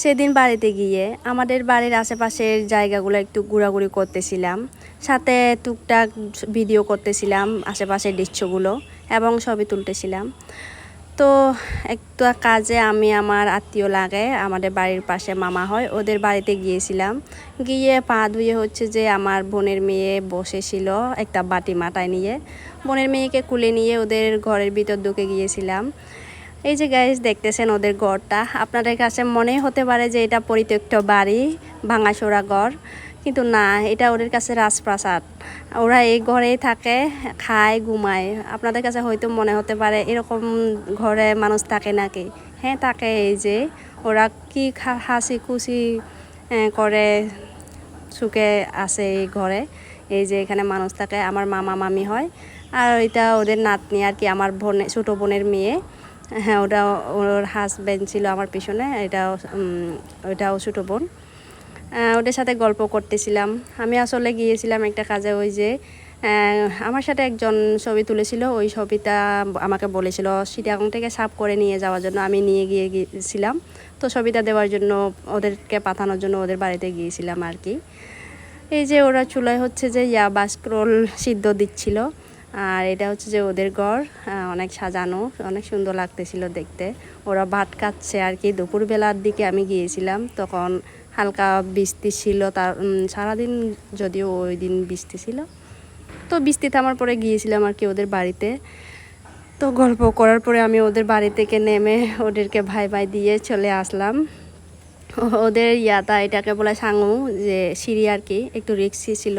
সেদিন বাড়িতে গিয়ে আমাদের বাড়ির আশেপাশের জায়গাগুলো একটু ঘোরাঘুরি করতেছিলাম। সাথে টুকটাক ভিডিও করতেছিলাম আশেপাশের দৃশ্যগুলো এবং ছবি তুলতেছিলাম। তো একটা কাজে আমি আমার আত্মীয় লাগে, আমাদের বাড়ির পাশে মামা হয়, ওদের বাড়িতে গিয়েছিলাম। গিয়ে পা ধুয়ে হচ্ছে যে আমার বোনের মেয়ে বসেছিল একটা বাটি মাথায় নিয়ে। বোনের মেয়েকে কুলে নিয়ে ওদের ঘরের ভিতর ঢুকে গিয়েছিলাম। এই যে গাইজ দেখতেছেন ওদের ঘরটা। আপনাদের কাছে মনে হতে পারে যে এটা পরিত্যক্ত বাড়ি, ভাঙাচোরা ঘর। কিন্তু না, এটা ওদের কাছে রাজপ্রাসাদ। ওরা এই ঘরেই থাকে, খায়, ঘুমায়। আপনাদের কাছে হয়তো মনে হতে পারে এরকম ঘরে মানুষ থাকে নাকি? হ্যাঁ থাকে এই যে। ওরা কি হাসি খুশি করে সুখে আছে এই ঘরে। এই যে এখানে মানুষ থাকে, আমার মামা, মামি হয়। আর এটা ওদের নাতনি আর কি, আমার বোনে, ছোটো বোনের মেয়ে। হ্যাঁ ওটা ওর হাজব্যান্ড ছিল আমার পিছনে এটা ওটাও ছোটো বোন। ওদের সাথে গল্প করতেছিলাম। আমি আসলে গিয়েছিলাম একটা কাজে ওই যে আমার সাথে একজন ছবি তুলেছিল, ওই ছবিটা আমাকে বলেছিল সিটাগং থেকে সাফ করে নিয়ে যাওয়ার জন্য আমি নিয়ে গিয়ে গিয়েছিলাম। তো ছবিটা দেওয়ার জন্য, ওদেরকে পাঠানোর জন্য ওদের বাড়িতে গিয়েছিলাম আর কি। এই যে ওরা চুলায় হচ্ছে যে ইয়া বাস্ক্রোল সিদ্ধ দিচ্ছিল। আর এটা হচ্ছে যে ওদের ঘর অনেক সাজানো, অনেক সুন্দর লাগতেছিল দেখতে। ওরা ভাত খাচ্ছে আর কি। দুপুরবেলার দিকে আমি গিয়েছিলাম, তখন হালকা বৃষ্টি ছিল, তার সারাদিন যদিও ওই দিন বৃষ্টি ছিল। তো বৃষ্টি থামার পরে গিয়েছিলাম আর কি ওদের বাড়িতে। তো গল্প করার পরে আমি ওদের বাড়ি থেকে নেমে ওদেরকে ভাই ভাই দিয়ে চলে আসলাম। ওদের ইয়াতা এটাকে বলে সাঙু, যে সিঁড়ি আর কি, একটু রিক্সি ছিল।